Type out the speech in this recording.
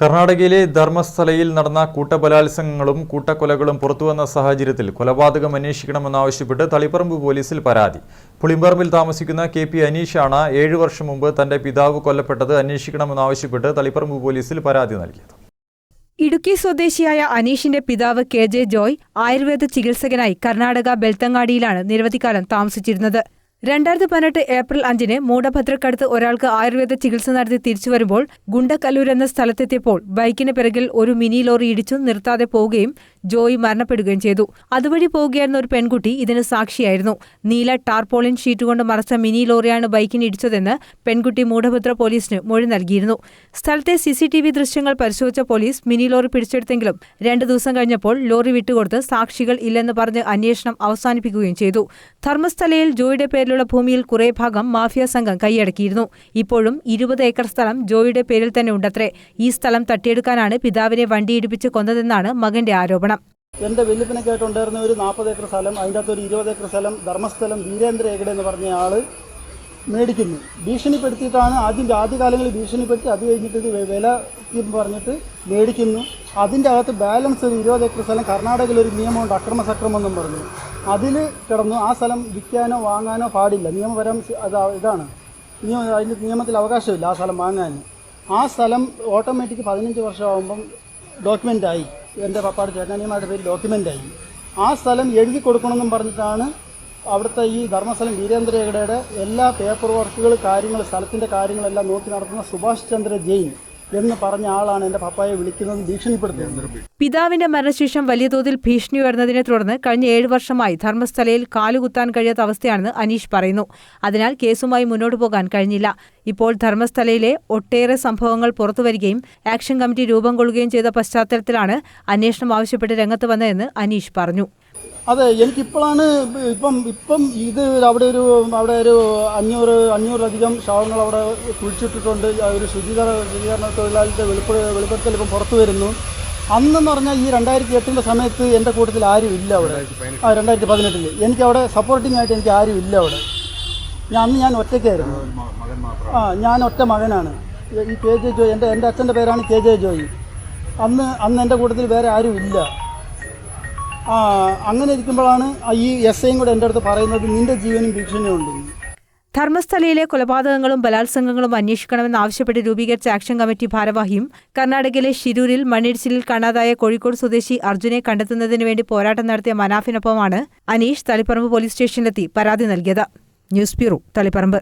കർണാടകയിലെ ധർമ്മസ്ഥലയിൽ നടന്ന കൂട്ടബലാത്സംഗങ്ങളും കൂട്ടക്കൊലകളും പുറത്തുവന്ന സാഹചര്യത്തിൽ കൊലപാതകം അന്വേഷിക്കണമെന്നാവശ്യപ്പെട്ട് തളിപ്പറമ്പ് പോലീസിൽ പരാതി. പുളിമ്പറമ്പിൽ താമസിക്കുന്ന കെ പി അനീഷാണ് ഏഴു വർഷം മുമ്പ് തന്റെ പിതാവ് കൊല്ലപ്പെട്ടത് അന്വേഷിക്കണമെന്നാവശ്യപ്പെട്ട് തളിപ്പറമ്പ് പോലീസിൽ പരാതി നൽകിയത്. ഇടുക്കി സ്വദേശിയായ അനീഷിന്റെ പിതാവ് കെ ജെ ജോയ് ആയുർവേദ ചികിത്സകനായി കർണാടക ബെൽത്തങ്ങാടിയിലാണ് നിരവധി കാലം താമസിച്ചിരുന്നത്. രണ്ടായിരത്തി പതിനെട്ട് ഏപ്രിൽ അഞ്ചിന് മൂടഭദ്രക്കടുത്ത് ഒരാൾക്ക് ആയുർവേദ ചികിത്സ നടത്തി തിരിച്ചു വരുമ്പോൾ ഗുണ്ടക്കല്ലൂർ എന്ന സ്ഥലത്തെത്തിയപ്പോൾ ബൈക്കിന് പിറകിൽ ഒരു മിനി ലോറി ഇടിച്ചു നിർത്താതെ പോവുകയും ജോയ് മരണപ്പെടുകയും ചെയ്തു. അതുവഴി പോവുകയായിരുന്ന ഒരു പെൺകുട്ടി ഇതിന് സാക്ഷിയായിരുന്നു. നീല ടാർപോളിൻ ഷീറ്റ് കൊണ്ട് മറച്ച മിനി ലോറിയാണ് ബൈക്കിന് ഇടിച്ചതെന്ന് പെൺകുട്ടി മൂഢഭദ്ര പോലീസിന് മൊഴി നൽകിയിരുന്നു. സ്ഥലത്തെ സിസിടിവി ദൃശ്യങ്ങൾ പരിശോധിച്ച പോലീസ് മിനി ലോറി പിടിച്ചെടുത്തെങ്കിലും രണ്ടു ദിവസം കഴിഞ്ഞപ്പോൾ ലോറി വിട്ടുകൊടുത്ത് സാക്ഷികൾ ഇല്ലെന്ന് പറഞ്ഞ് അന്വേഷണം അവസാനിപ്പിക്കുകയും ചെയ്തു. ധർമ്മസ്ഥലയിൽ ജോയിയുടെ പേരിലുള്ള ഭൂമിയിൽ കുറേ ഭാഗം മാഫിയ സംഘം കൈയടക്കിയിരുന്നു. ഇപ്പോഴും ഇരുപത് ഏക്കർ സ്ഥലം ജോയിയുടെ പേരിൽ തന്നെ ഉണ്ടത്രേ. ഈ സ്ഥലം തട്ടിയെടുക്കാനാണ് പിതാവിനെ വണ്ടിയിടിപ്പിച്ച് കൊന്നതെന്നാണ് മകന്റെ ആരോപണം. എന്റെ വല്യപ്പനൊക്കെ ആയിട്ടുണ്ടായിരുന്ന ഒരു നാൽപ്പത് ഏക്കർ സ്ഥലം അതിന്റെ അകത്ത് ഒരു ഇരുപത് ഏക്കർ സ്ഥലം ധർമ്മസ്ഥലം വീരേന്ദ്ര ഏകട എന്ന് പറഞ്ഞ ആൾ മേടിക്കുന്നു. ഭീഷണിപ്പെടുത്തിയിട്ടാണ് ആദ്യം ആദ്യകാലങ്ങളിൽ ഭീഷണിപ്പെടുത്തി അത് കഴിഞ്ഞിട്ട് ഇത് വില പറഞ്ഞിട്ട് മേടിക്കുന്നു. അതിന്റെ അകത്ത് ബാലൻസ് ഒരു ഇരുപത് ഏക്കർ സ്ഥലം കർണാടകയിൽ ഒരു നിയമമുണ്ട് അക്രമ സക്രമം പറഞ്ഞു. അതിൽ കിടന്നു ആ സ്ഥലം വിൽക്കാനോ വാങ്ങാനോ പാടില്ല. നിയമപരം ഇതാണ്. നിയമ അതിന്റെ നിയമത്തിൽ അവകാശമില്ല ആ സ്ഥലം വാങ്ങാൻ ആ സ്ഥലം ഓട്ടോമാറ്റിക് പതിനഞ്ച് വർഷമാകുമ്പം ഡോക്യുമെന്റ് ആയി. എന്റെ പപ്പാട് ചേട്ടനിയമാരുടെ പേര് ഡോക്യുമെന്റ് ആയി ആ സ്ഥലം എഴുതി കൊടുക്കണമെന്നും പറഞ്ഞിട്ടാണ് അവിടുത്തെ ഈ ധർമ്മസ്ഥലം വീരേന്ദ്ര എല്ലാ പേപ്പർ വർക്കുകൾ കാര്യങ്ങൾ സ്ഥലത്തിന്റെ കാര്യങ്ങളെല്ലാം നോക്കി നടത്തുന്ന സുഭാഷ് ചന്ദ്ര ജെയിൻ. എന്ന് പറഞ്ഞ ആളാണ് എന്റെ പപ്പായെ വിളിക്കുന്നത് ഭീഷണിപ്പെടുത്തുന്നത് പിതാവിന്റെ മരണശേഷം വലിയ തോതിൽ ഭീഷണി ഉയർന്നതിനെ തുടർന്ന് കഴിഞ്ഞ ഏഴ് വർഷമായി ധർമ്മസ്ഥലയിൽ കാലുകുത്താൻ കഴിയാത്ത അവസ്ഥയാണെന്ന് അനീഷ് പറയുന്നു. അതിനാൽ കേസുമായി മുന്നോട്ടു പോകാൻ കഴിഞ്ഞില്ല. ഇപ്പോൾ ധർമ്മസ്ഥലയിലെ ഒട്ടേറെ സംഭവങ്ങൾ പുറത്തുവരികയും ആക്ഷൻ കമ്മിറ്റി രൂപം കൊള്ളുകയും ചെയ്ത പശ്ചാത്തലത്തിലാണ് അന്വേഷണം ആവശ്യപ്പെട്ട് രംഗത്ത് വന്നതെന്ന് അനീഷ് പറഞ്ഞു. അതെ എനിക്കിപ്പോഴാണ് ഇപ്പം ഇപ്പം ഇത് അവിടെ ഒരു അവിടെ ഒരു അഞ്ഞൂറ് അഞ്ഞൂറിലധികം ശവങ്ങൾ അവിടെ കുഴിച്ചിട്ടിട്ടുണ്ട്. ആ ഒരു ശുചീകരണ ശുചീകരണ തൊഴിലാളിയുടെ വെളിപ്പെ വെളിപ്പെടുത്തൽ ഇപ്പം പുറത്തു വരുന്നു. അന്നെന്ന് പറഞ്ഞാൽ ഈ രണ്ടായിരത്തി എട്ടിന്റെ സമയത്ത് എന്റെ കൂട്ടത്തിൽ ആരും ഇല്ല അവിടെ. ആ രണ്ടായിരത്തി പതിനെട്ടിൽ എനിക്ക് അവിടെ സപ്പോർട്ടിംഗ് ആയിട്ട് എനിക്ക് ആരും ഇല്ല അവിടെ. ഞാൻ അന്ന് ഞാൻ ഒറ്റയ്ക്കായിരുന്നു. ആ ഞാൻ ഒറ്റ മകനാണ്. ഈ കെ ജെ ജോയി എന്റെ എന്റെ അച്ഛന്റെ പേരാണ് കെ ജെ ജോയി. അന്ന് അന്ന് എന്റെ കൂട്ടത്തിൽ വേറെ ആരും ഇല്ല. അങ്ങനെ ഇരിക്കുമ്പോഴാണ് ഈ എസ് ഐയും കൂടെ എന്റെ അടുത്ത് പറയുന്നത് നിന്റെ ജീവനും ഭീഷണിയുണ്ടെന്ന് ധർമ്മസ്ഥലയിലെ കൊലപാതകങ്ങളും ബലാത്സംഗങ്ങളും അന്വേഷിക്കണമെന്ന് ആവശ്യപ്പെട്ട് രൂപീകരിച്ച ആക്ഷൻ കമ്മിറ്റി ഭാരവാഹിയും കർണാടകയിലെ ഷിരൂരിൽ മണ്ണിടിച്ചിലിൽ കാണാതായ കോഴിക്കോട് സ്വദേശി അർജുനെ കണ്ടെത്തുന്നതിന് വേണ്ടി പോരാട്ടം നടത്തിയ മനാഫിനൊപ്പമാണ് അനീഷ് തളിപ്പറമ്പ് പോലീസ് സ്റ്റേഷനിലെത്തി പരാതി നൽകിയത്. News bureau Taliparamba.